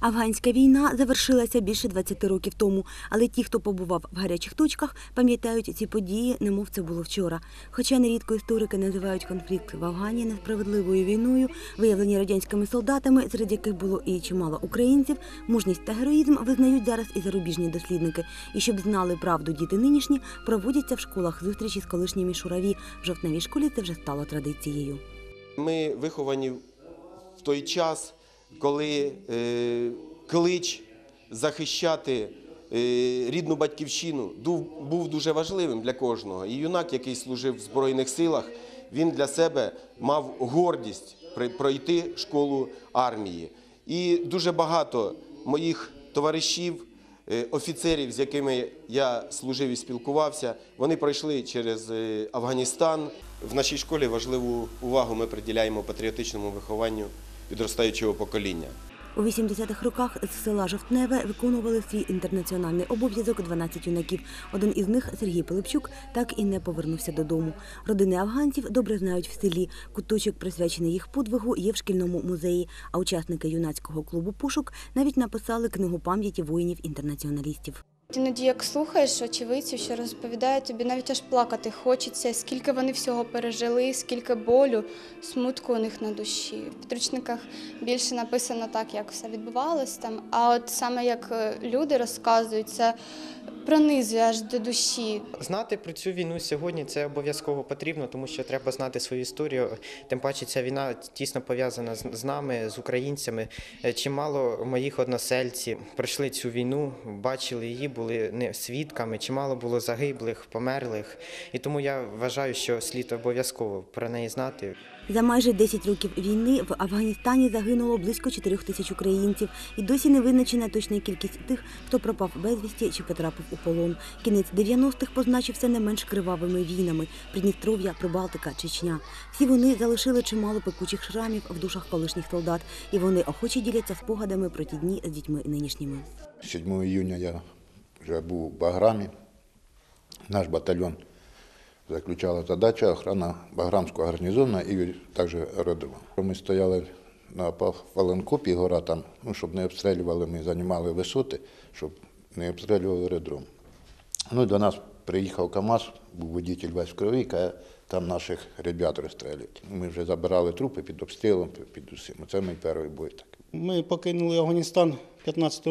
Афганська війна завершилася більше 20 років тому, але ті, хто побував в гарячих точках, пам'ятають ці події, немов це було вчора. Хоча нерідко історики називають конфлікт в Афгані несправедливою війною, виявлені радянськими солдатами, серед яких було і чимало українців, мужність та героїзм визнають зараз і зарубіжні дослідники. І щоб знали правду діти нинішні, проводяться в школах зустрічі з колишніми шураві. В жовтневій школі це вже стало традицією. Ми виховані в той час, коли е, клич захищати е, рідну батьківщину був дуже важливим для кожного. І юнак, який служив в Збройних силах, він для себе мав гордість пройти школу армії. І дуже багато моїх товаришів, е, офіцерів, з якими я служив і спілкувався, вони пройшли через е, Афганістан. В нашій школі важливу увагу ми приділяємо патріотичному вихованню підростаючого покоління. У 80-х роках з села Жовтневе виконували свій інтернаціональний обов'язок 12 юнаків. Один із них, Сергій Пилипчук, так і не повернувся додому. Родини афганців добре знають в селі. Куточок, присвячений їх подвигу, є в шкільному музеї. А учасники юнацького клубу Пушок навіть написали книгу пам'яті воїнів-інтернаціоналістів. Іноді, як слухаєш очевидців, що розповідають, тобі навіть аж плакати хочеться, скільки вони всього пережили, скільки болю, смутку у них на душі. В підручниках більше написано так, як все відбувалось там. А от саме як е, люди розказують, це пронизує аж до душі. Знати про цю війну сьогодні це обов'язково потрібно, тому що треба знати свою історію. Тим паче ця війна тісно пов'язана з нами, з українцями. Е, Чимало моїх односельців пройшли цю війну, бачили її, були не свідками. Чимало було загиблих, померлих. І тому я вважаю, що слід обов'язково про неї знати. За майже 10 років війни в Афганістані загинуло близько 4 тисяч українців, і досі не визначена точна кількість тих, хто пропав безвісті чи потрапив у полон. Кінець 90-х позначився не менш кривавими війнами: Придністров'я, Прибалтика, Чечня. Всі вони залишили чимало пекучих шрамів в душах колишніх солдат, і вони охоче діляться спогадами про ті дні з дітьми нинішніми. 7 июня я вже був у Баграмі. Наш батальйон заключала задача охрана Баграмського гарнізону і також аеродрому. Ми стояли на Паленкопі, гора там, ну, щоб не обстрілювали, ми займали висоти, щоб не обстрілювали аеродром. Ну і до нас приїхав КАМАЗ, був водитель весь в крові, там наших ребят розстрілюють. Ми вже забирали трупи під обстрілом, під усім. Це мій перший бой Так. Ми покинули Афганістан 15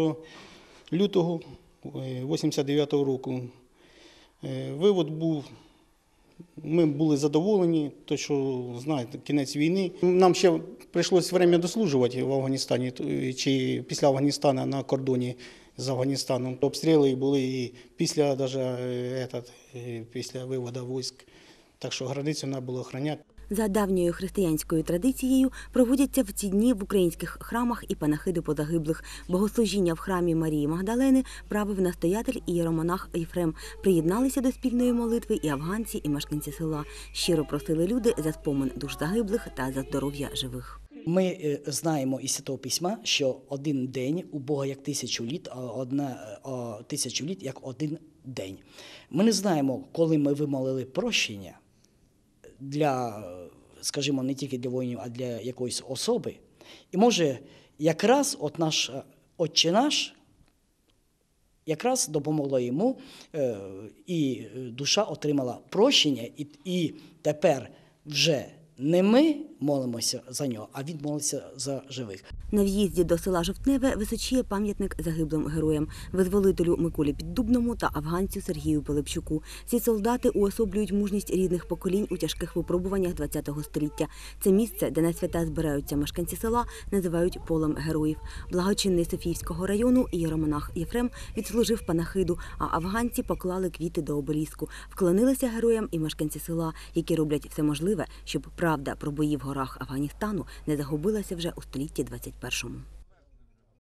лютого 89 року. Е, Вивод був, ми були задоволені, то що знаєте, кінець війни. Нам ще прийшлося время дослужувати в Афганістані чи після Афганістана на кордоні з Афганістаном. Обстріли були і після, даже, е, этот, е, після виводу військ. Так що границю треба було охороняти. За давньою християнською традицією проводяться в ці дні в українських храмах і панахиди позагиблих. Богослужіння в храмі Марії Магдалени правив настоятель і єромонах Єфрем. Приєдналися до спільної молитви і афганці, і мешканці села. Щиро просили люди за спомин душ загиблих та за здоров'я живих. Ми е, знаємо із Святого Письма, що один день у Бога як тисячу літ, а одна тисячу літ як один день. Ми не знаємо, коли ми вимолили прощення для, скажімо, не тільки для воїнів, а для якоїсь особи. І може, якраз от наш е, Отче наш якраз допомогло йому, е, і душа отримала прощення, і тепер вже не ми молимося за нього, а він молиться за живих. На в'їзді до села Жовтневе височіє пам'ятник загиблим героям, визволителю Миколі Піддубному та афганцю Сергію Пилипчуку. Ці солдати уособлюють мужність рідних поколінь у тяжких випробуваннях ХХ століття. Це місце, де на свята збираються мешканці села, називають полем героїв. Благочинний Софіївського району єромонах Єфрем відслужив панахиду, а афганці поклали квіти до обеліску. Вклонилися героям і мешканці села, які роблять все можливе, щоб правда про бої в горах Афганістану не загубилася вже у столітті 21-му.